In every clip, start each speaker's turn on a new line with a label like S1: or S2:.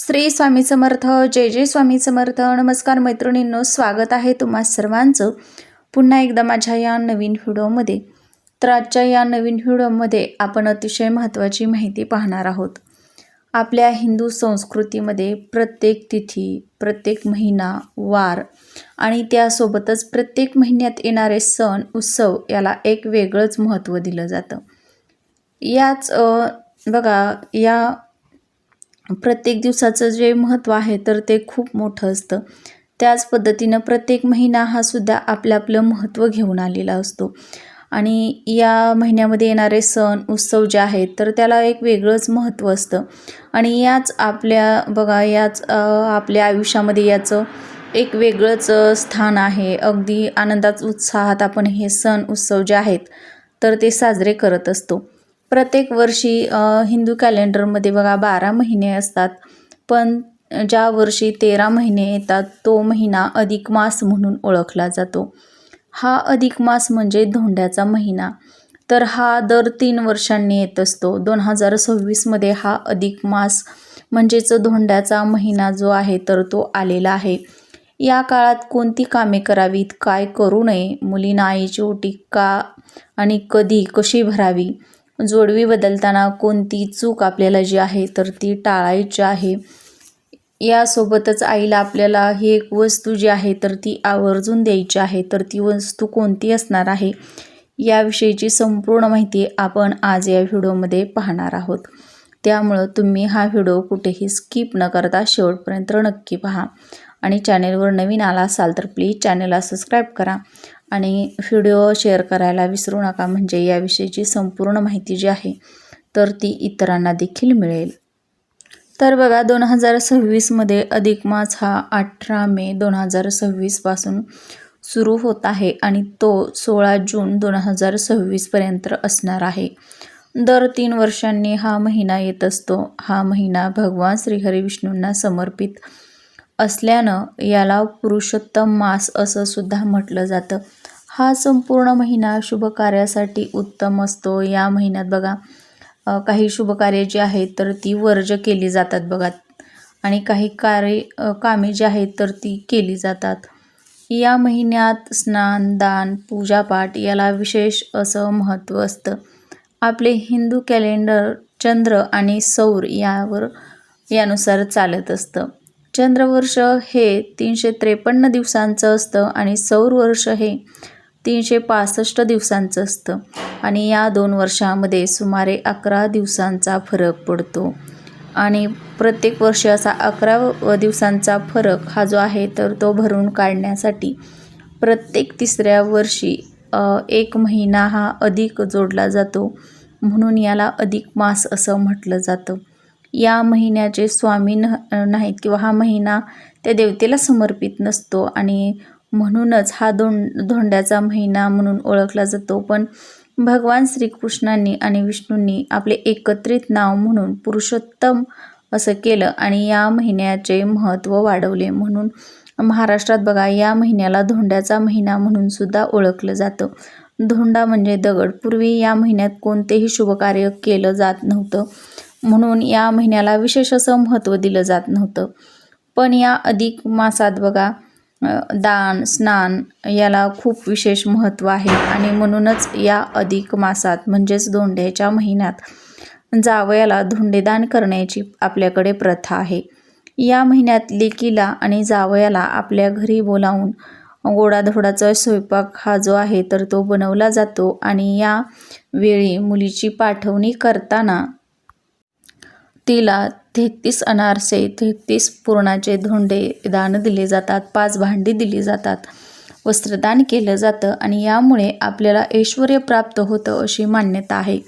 S1: श्री स्वामी समर्थ जय जय स्वामी समर्थ. नमस्कार मैत्रिणींनो स्वागत आहे तुम्हा सर्वांचं पुन्हा एकदा माझ्या या नवीन व्हिडिओमध्ये. तर आजच्या या नवीन व्हिडिओमध्ये आपण अतिशय महत्त्वाची माहिती पाहणार आहोत. आपल्या हिंदू संस्कृतीमध्ये प्रत्येक तिथी प्रत्येक महिना वार आणि त्यासोबतच प्रत्येक महिन्यात येणारे सण उत्सव याला एक वेगळंच महत्त्व दिलं जातं. याच बघा या प्रत्येक दिवसाचं जे महत्त्व आहे तर ते खूप मोठं असतं. त्याच पद्धतीनं प्रत्येक महिना हा सुद्धा आपलं आपलं महत्त्व घेऊन आलेला असतो. आणि या महिन्यामध्ये येणारे सण उत्सव जे आहेत तर त्याला एक वेगळंच महत्त्व असतं. आणि याच आपल्या बघा याच आपल्या आयुष्यामध्ये याचं एक वेगळंच स्थान आहे. अगदी आनंदात उत्साहात आपण हे सण उत्सव जे आहेत तर ते साजरे करत असतो. प्रत्येक वर्षी हिंदू कॅलेंडरमध्ये बघा बारा महिने असतात. पण ज्या वर्षी तेरा महिने येतात तो महिना अधिक मास म्हणून ओळखला जातो. हा अधिक मास म्हणजे धोंड्याचा महिना. तर हा दर तीन वर्षांनी येत असतो. दोन हजार सव्वीसमध्ये हा अधिक मास म्हणजेच धोंड्याचा महिना जो आहे तर तो आलेला आहे. या काळात कोणती कामे करावीत? काय करू नये? मुलींना आईची ओटी का? आणि कधी? कशी भरावी? जोडवी बदलताना कोणती चूक आपल्याला जी आहे तर ती टाळायची आहे. यासोबतच आईला आपल्याला ही एक वस्तू जी आहे तर ती आवर्जून द्यायची आहे तर ती वस्तू कोणती असणार आहे याविषयीची संपूर्ण माहिती आपण आज या व्हिडिओमध्ये पाहणार आहोत. त्यामुळं तुम्ही हा व्हिडिओ कुठेही स्किप न करता शेवटपर्यंत नक्की पहा. आणि चॅनेलवर नवीन आला असाल तर प्लीज चॅनेलला सबस्क्राईब करा. आणि व्हिडिओ शेअर करायला विसरू नका म्हणजे याविषयीची संपूर्ण माहिती जी आहे तर ती इतरांना देखील मिळेल. तर बघा दोन हजार सव्वीसमध्ये अधिक मास हा अठरा मे दोन हजार सव्वीसपासून सुरू होत आहे आणि तो सोळा जून दोन हजार सव्वीसपर्यंत असणार आहे. दर तीन वर्षांनी हा महिना येत असतो. हा महिना भगवान श्रीहरी विष्णूंना समर्पित असल्यानं याला पुरुषोत्तम मास असं सुद्धा म्हटलं जातं. हा संपूर्ण महिना शुभ कार्यासाठी उत्तम असतो. या महिन्यात बघा काही शुभ कार्य जी आहेत तर ती वर्ज केली जातात बघा. आणि काही कार्य कामे जी आहेत तर ती केली जातात. या महिन्यात स्नान दान पूजापाठ याला विशेष असं महत्त्व असतं. आपले हिंदू कॅलेंडर चंद्र आणि सौर यावर यानुसार चालत असतं. चंद्रवर्ष हे तीनशे त्रेपन्न दिवसांचं असतं आणि सौर वर्ष हे तीनशे पासष्ट दिवसांचं असतं. आणि या दोन वर्षामध्ये सुमारे अकरा दिवसांचा फरक पडतो. आणि प्रत्येक वर्षी असा अकरा दिवसांचा फरक हा जो आहे तर तो भरून काढण्यासाठी प्रत्येक तिसऱ्या वर्षी एक महिना हा अधिक जोडला जातो. म्हणून याला अधिक मास असं म्हटलं जातं. या महिन्याचे स्वामी न नाहीत किंवा हा महिना त्या देवतेला समर्पित नसतो. आणि म्हणूनच हा दोन धोंड्याचा महिना म्हणून ओळखला जातो. पण भगवान श्रीकृष्णांनी आणि विष्णूंनी आपले एकत्रित नाव म्हणून पुरुषोत्तम असं केलं आणि या महिन्याचे महत्त्व वाढवले. म्हणून महाराष्ट्रात बघा या महिन्याला धोंड्याचा महिना म्हणून सुद्धा ओळखलं जातं. धोंडा म्हणजे दगड. पूर्वी या महिन्यात कोणतेही शुभकार्य केलं जात नव्हतं. म्हणून या महिन्याला विशेष असं महत्त्व दिलं जात नव्हतं. पण या अधिक मासात बघा दान स्नान याला खूप विशेष महत्त्व आहे. आणि म्हणूनच या अधिक मासात म्हणजेच धोंड्याच्या महिन्यात जावयाला धोंडेदान करण्याची आपल्याकडे प्रथा आहे. या महिन्यात लेकीला आणि जावयाला आपल्या घरी बोलावून गोडाधोडाचा स्वयंपाक हा जो आहे तर तो बनवला जातो. आणि या वेळी मुलीची पाठवणी करताना तिला तेहतीस अनारसे तेहतीस पुरणाचे धोंडे दान दिले जातात पाच भांडी दिली जातात वस्त्रदान केलं जातं आणि यामुळे आपल्याला ऐश्वर प्राप्त होतं अशी मान्यता आहे.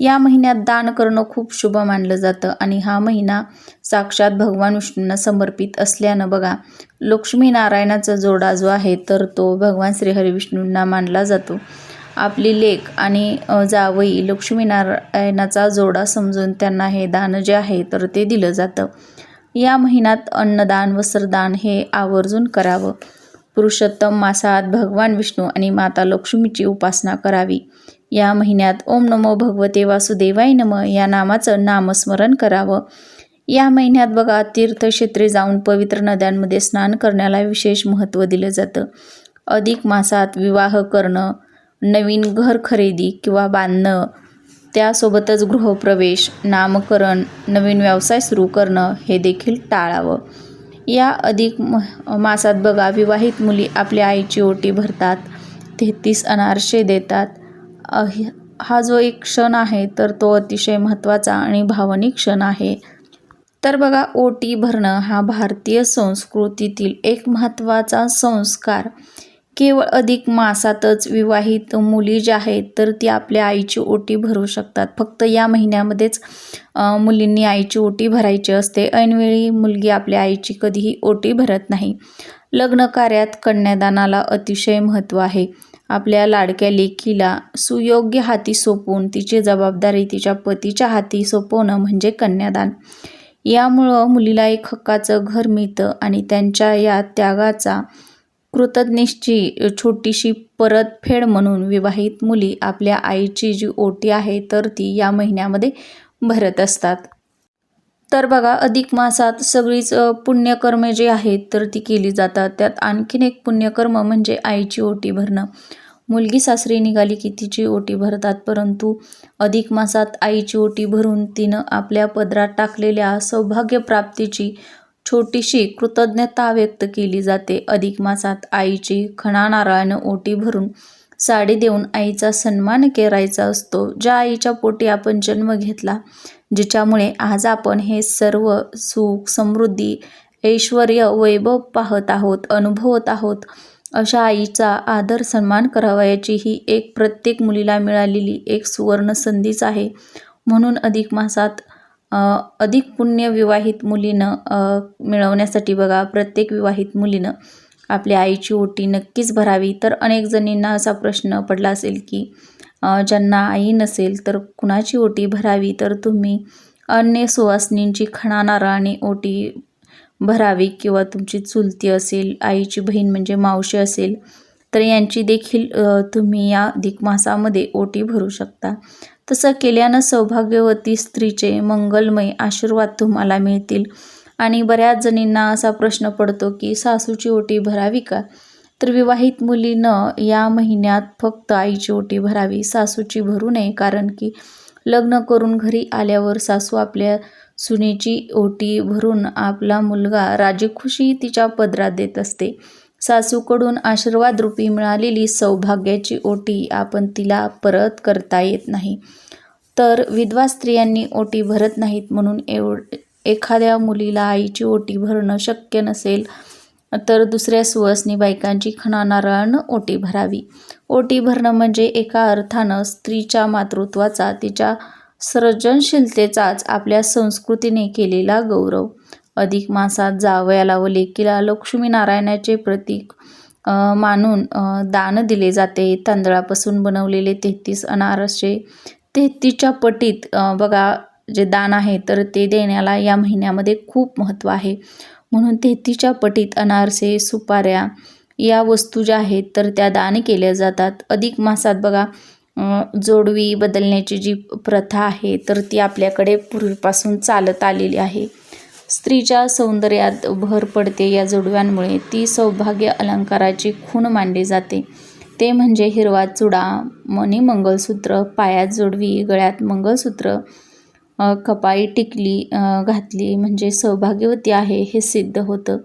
S1: या महिन्यात दान करणं खूप शुभ मानलं जातं आणि हा महिना साक्षात भगवान विष्णूंना समर्पित असल्यानं बघा लक्ष्मीनारायणाचा जोडा जो आहे तर तो भगवान श्रीहरी विष्णूंना मानला जातो. आपली लेक आणि जावई लक्ष्मीनारायणाचा जोडा समजून त्यांना हे दान जे आहे तर ते दिलं जातं. या महिन्यात अन्नदान वस्त्रदान हे आवर्जून करावं. पुरुषोत्तम मासात भगवान विष्णू आणि माता लक्ष्मीची उपासना करावी. या महिन्यात ओम नमो भगवते वासुदेवाय नम या नामाचं नामस्मरण करावं. या महिन्यात बघा तीर्थक्षेत्रे जाऊन पवित्र नद्यांमध्ये स्नान करण्याला विशेष महत्त्व दिलं जातं. अधिक मासात विवाह करणं नवीन घर खरेदी किंवा बांधणं त्यासोबतच गृहप्रवेश नामकरण नवीन व्यवसाय सुरू करणं हे देखील टाळावं. या अधिक म मासात बघा विवाहित मुली आपल्या आईची ओटी भरतात तेहतीस अनारसे देतात. हा जो एक क्षण आहे तर तो अतिशय महत्त्वाचा आणि भावनिक क्षण आहे. तर बघा ओटी भरणं हा भारतीय संस्कृतीतील एक महत्त्वाचा संस्कार. केवळ अधिक मासातच विवाहित मुली ज्या आहेत तर ती आपल्या आईची ओटी भरू शकतात. फक्त या महिन्यामध्येच मुलींनी आईची ओटी भरायची असते. ऐनवेळी मुलगी आपल्या आईची कधीही ओटी भरत नाही. लग्न कार्यात कन्यादानाला अतिशय महत्त्व आहे. आपल्या लाडक्या लेकीला सुयोग्य हाती सोपवून तिची जबाबदारी तिच्या पतीच्या हाती सोपवणं म्हणजे कन्यादान. यामुळं मुलीला एक हक्काचं घर मिळतं आणि त्यांच्या या त्यागाचा कृतज्ञेशची छोटीशी परतफेड म्हणून विवाहित मुली आपल्या आईची जी ओटी आहे तर ती या महिन्यामध्ये भरत असतात. तर बघा अधिक मासात सगळीच पुण्यकर्मे जे आहेत तर ती केली जातात. त्यात आणखीन एक पुण्यकर्म म्हणजे आईची ओटी भरणं. मुलगी सासरी निघाली की तिची ओटी भरतात परंतु अधिक मासात आईची ओटी भरून तिनं आपल्या पदरात टाकलेल्या सौभाग्यप्राप्तीची छोटीशी कृतज्ञता व्यक्त केली जाते. अधिक मासात आईची खणा नारळानं ओटी भरून साडी देऊन आईचा सन्मान करायचा असतो. ज्या आईच्या पोटी आपण जन्म घेतला जिच्यामुळे आज आपण हे सर्व सुख समृद्धी ऐश्वर वैभव पाहत आहोत अनुभवत आहोत अशा आईचा आदर सन्मान करावयाची ही एक प्रत्येक मुलीला मिळालेली एक सुवर्ण संधीच आहे. म्हणून अधिक मासात अधिक पुण्य विवाहित मुलीनं मिळवण्यासाठी बघा प्रत्येक विवाहित मुलीनं आपल्या आईची ओटी नक्कीच भरावी. तर अनेक जणींना असा प्रश्न पडला असेल की ज्यांना आई नसेल तर कुणाची ओटी भरावी? तर तुम्ही अन्य सुवासनींची खणा नारळाने ओटी भरावी किंवा तुमची चुलती असेल आईची बहीण म्हणजे मावशी असेल तर यांची देखील तुम्ही या अधिक मासामध्ये ओटी भरू शकता. तसं केल्यानं सौभाग्यवती स्त्रीचे मंगलमय आशीर्वाद तुम्हाला मिळतील. आणि बऱ्याच जणींना असा प्रश्न पडतो की सासूची ओटी भरावी का? तर विवाहित मुलीनं या महिन्यात फक्त आईची ओटी भरावी. सासूची भरू नये. कारण की लग्न करून घरी आल्यावर सासू आपल्या सुनेची ओटी भरून आपला मुलगा राजीखुशी तिच्या पदरात देत असते. सासूकडून आशीर्वाद रूपी मिळालेली सौभाग्याची ओटी आपण तिला परत करता येत नाही. तर विधवा स्त्रियांनी ओटी भरत नाहीत म्हणून एव एखाद्या मुलीला आईची ओटी भरणं शक्य नसेल तर दुसऱ्या सुवासनी बायकांची खणानारळानं ओटी भरावी. ओटी भरणं म्हणजे एका अर्थानं स्त्रीच्या मातृत्वाचा तिच्या सर्जनशीलतेचाच आपल्या संस्कृतीने केलेला गौरव. अधिक मासात जावयाला व लेकीला लक्ष्मीनारायणाचे प्रतीक मानून दान दिले जाते. तांदळापासून बनवलेले तेहतीस अनारसे तेहतीसच्या पटीत बघा जे दान आहे तर ते देण्याला या महिन्यामध्ये खूप महत्त्व आहे. म्हणून तेहतीसच्या पटीत अनारसे सुपाऱ्या या वस्तू ज्या आहेत तर त्या दान केल्या जातात. अधिक मासात बघा जोडवी बदलण्याची जी प्रथा आहे तर ती आपल्याकडे पूर्वीपासून चालत आलेली आहे. स्त्रीच्या सौंदर्यात भर पडते. या जोडव्यांमुळे ती सौभाग्य अलंकाराची खूण मानली जाते. ते म्हणजे हिरवा चुडा मणी मंगळसूत्र पायात जोडवी गळ्यात मंगळसूत्र कपाळी टिकली घातली म्हणजे सौभाग्यवती आहे हे सिद्ध होतं.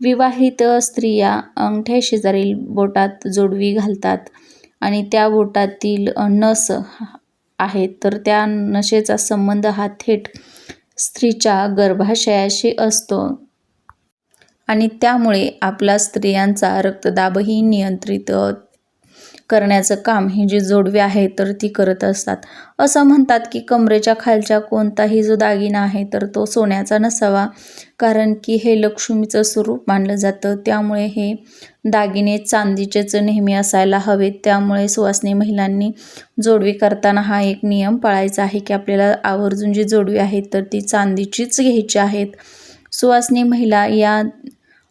S1: विवाहित स्त्रिया अंगठ्या शेजारील बोटात जोडवी घालतात आणि त्या बोटातील नस आहेत तर त्या नशेचा संबंध हा थेट स्त्रीच्या गर्भाशयाशी असतो. आणि त्यामुळे आपला स्त्रियांचा रक्तदाबही नियंत्रित करण्याचं काम ही जी जोडवी आहे तर ती करत असतात. असं म्हणतात की कमरेच्या खालच्या कोणताही जो दागिना आहे तर तो सोन्याचा नसावा कारण की हे लक्ष्मीचं स्वरूप मानलं जातं. त्यामुळे हे दागिने चांदीचेच नेहमी असायला हवेत. त्यामुळे सुवासनी महिलांनी जोडवी करताना हा एक नियम पाळायचा आहे की आपल्याला आवर्जून जी जोडवी आहे तर ती चांदीचीच घ्यायची आहेत. सुवासनी महिला या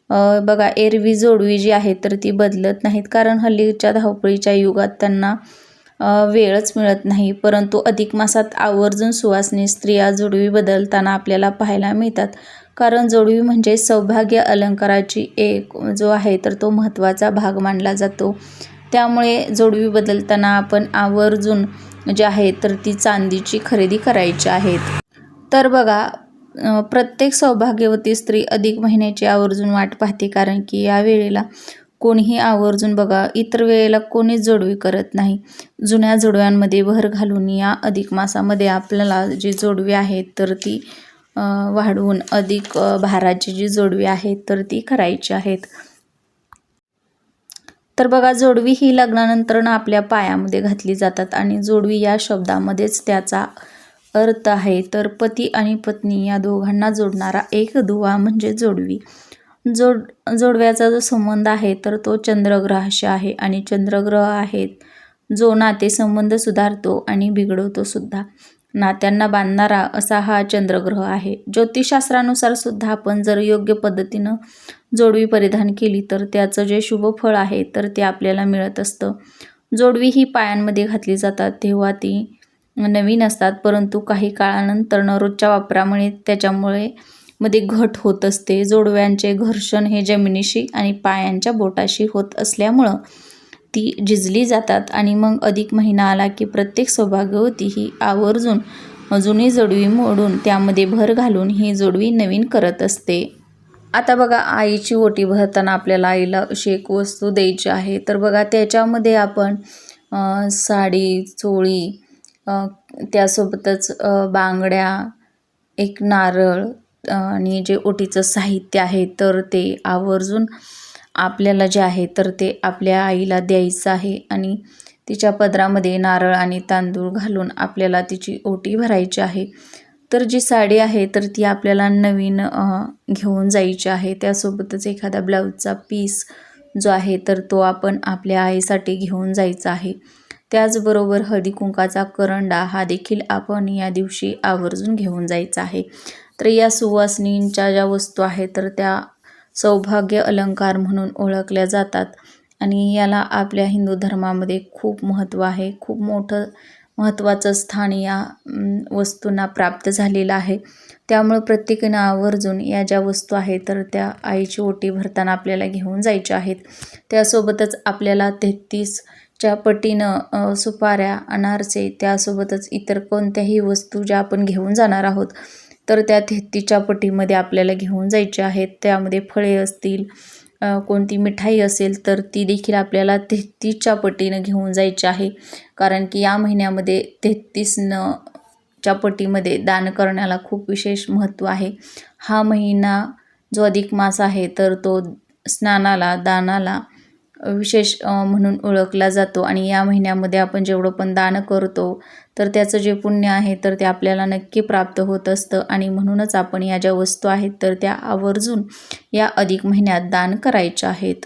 S1: बघा एरवी जोडवी जी आहे तर ती बदलत नाहीत. कारण हल्लीच्या धावपळीच्या युगात त्यांना वेळच मिळत नाही. परंतु अधिक मासात आवर्जून सुवासनी स्त्रिया जोडवी बदलताना आपल्याला पाहायला मिळतात. कारण जोडवी म्हणजे सौभाग्य अलंकाराची एक जो आहे तर तो महत्त्वाचा भाग मानला जातो. त्यामुळे जोडवी बदलताना आपण आवर्जून जे आहे तर ती चांदीची खरेदी करायची आहेत. तर बघा प्रत्येक सौभाग्यवती स्त्री अधिक महिन्याची आवर्जून वाट पाहते कारण की या वेळेला कोणीही आवर्जून बघा इतर वेळेला कोणीच जोडवी करत नाही. जुन्या जोडव्यांमध्ये भर घालून या अधिक मासामध्ये आपल्याला जी जोडवी आहेत तर ती वाढवून अधिक भाराची जी जोडवी आहेत तर ती करायची आहेत. तर बघा जोडवी ही लग्नानंतर आपल्या पायामध्ये घातली जातात आणि जोडवी या शब्दामध्येच त्याचा अर्थ आहे तर पती आणि पत्नी या दोघांना जोडणारा एक दुवा म्हणजे जोडवी. जोड जोडव्याचा जो संबंध आहे तर तो चंद्रग्रहाशी आहे आणि चंद्रग्रह आहेत. जो नातेसंबंध सुधारतो आणि बिघडवतो सुद्धा. नात्यांना बांधणारा असा हा चंद्रग्रह आहे. ज्योतिषशास्त्रानुसार सुद्धा आपण जर योग्य पद्धतीनं जोडवी परिधान केली तर त्याचं जे शुभ फळ आहे तर ते आपल्याला मिळत असतं. जोडवी ही पायांमध्ये घातली जातात तेव्हा ती नवीन असतात परंतु काही काळानंतर न रोजच्या वापरामुळे त्याच्यामुळे मध्ये घट होत असते. जोडव्यांचे घर्षण हे जमिनीशी आणि पायांच्या बोटाशी होत असल्यामुळं ती झिजली जातात आणि मग अधिक महिना आला की प्रत्येक सौभाग्यवती ही आवर्जून जुनी जोडवी मोडून त्यामध्ये भर घालून ही जोडवी नवीन करत असते. आता बघा आईची ओटी भरताना आपल्याला आईला अशी एक वस्तू द्यायची आहे. तर बघा त्याच्यामध्ये आपण साडी चोळी त्यासोबतच बांगड्या एक नारळ आणि जे ओटीचं साहित्य आहे तर ते आवर्जून आपल्याला जे आहे तर ते आपल्या आईला द्यायचं आहे. आणि तिच्या पदरामध्ये नारळ आणि तांदूळ घालून आपल्याला तिची ओटी भरायची आहे. तर जी साडी आहे तर ती आपल्याला नवीन घेऊन जायची आहे. त्यासोबतच एखादा ब्लाऊजचा पीस जो आहे तर तो आपण आपल्या आईसाठी घेऊन जायचा आहे. त्याचबरोबर हळदी कुंकाचा करंडा हा देखील आपण या दिवशी आवर्जून घेऊन जायचा आहे. तर या सुवासिनींच्या ज्या वस्तू आहेत तर त्या सौभाग्य अलंकार म्हणून ओळखल्या जातात आणि याला आपल्या हिंदू धर्मामध्ये खूप महत्त्व आहे. खूप मोठं महत्त्वाचं स्थान या वस्तूंना प्राप्त झालेलं आहे. त्यामुळं प्रत्येकानं आवर्जून या ज्या वस्तू आहेत तर त्या आईची ओटी भरताना आपल्याला घेऊन जायच्या आहेत. त्यासोबतच आपल्याला च्या पटीनं सुपाऱ्या अनारसे त्यासोबतच इतर कोणत्याही वस्तू ज्या आपण घेऊन जाणार आहोत तर त्या थेत्तीच्या पटीमध्ये आपल्याला घेऊन जायचे आहेत. त्यामध्ये फळे असतील कोणती मिठाई असेल तर ती देखील आपल्याला तेहतीसच्या पटीनं घेऊन जायची आहे. कारण की या महिन्यामध्ये तेहतीसनं च्या पटीमध्ये दान करण्याला खूप विशेष महत्त्व आहे. हा महिना जो अधिक मास आहे तर तो स्नानाला दानाला विशेष म्हणून ओळखला जातो. आणि या महिन्यामध्ये आपण जेवढं पण दान करतो तर त्याचं जे पुण्य आहे तर ते आपल्याला नक्की प्राप्त होत असतं. आणि म्हणूनच आपण या ज्या वस्तू आहेत तर त्या आवर्जून या अधिक महिन्यात दान करायच्या आहेत.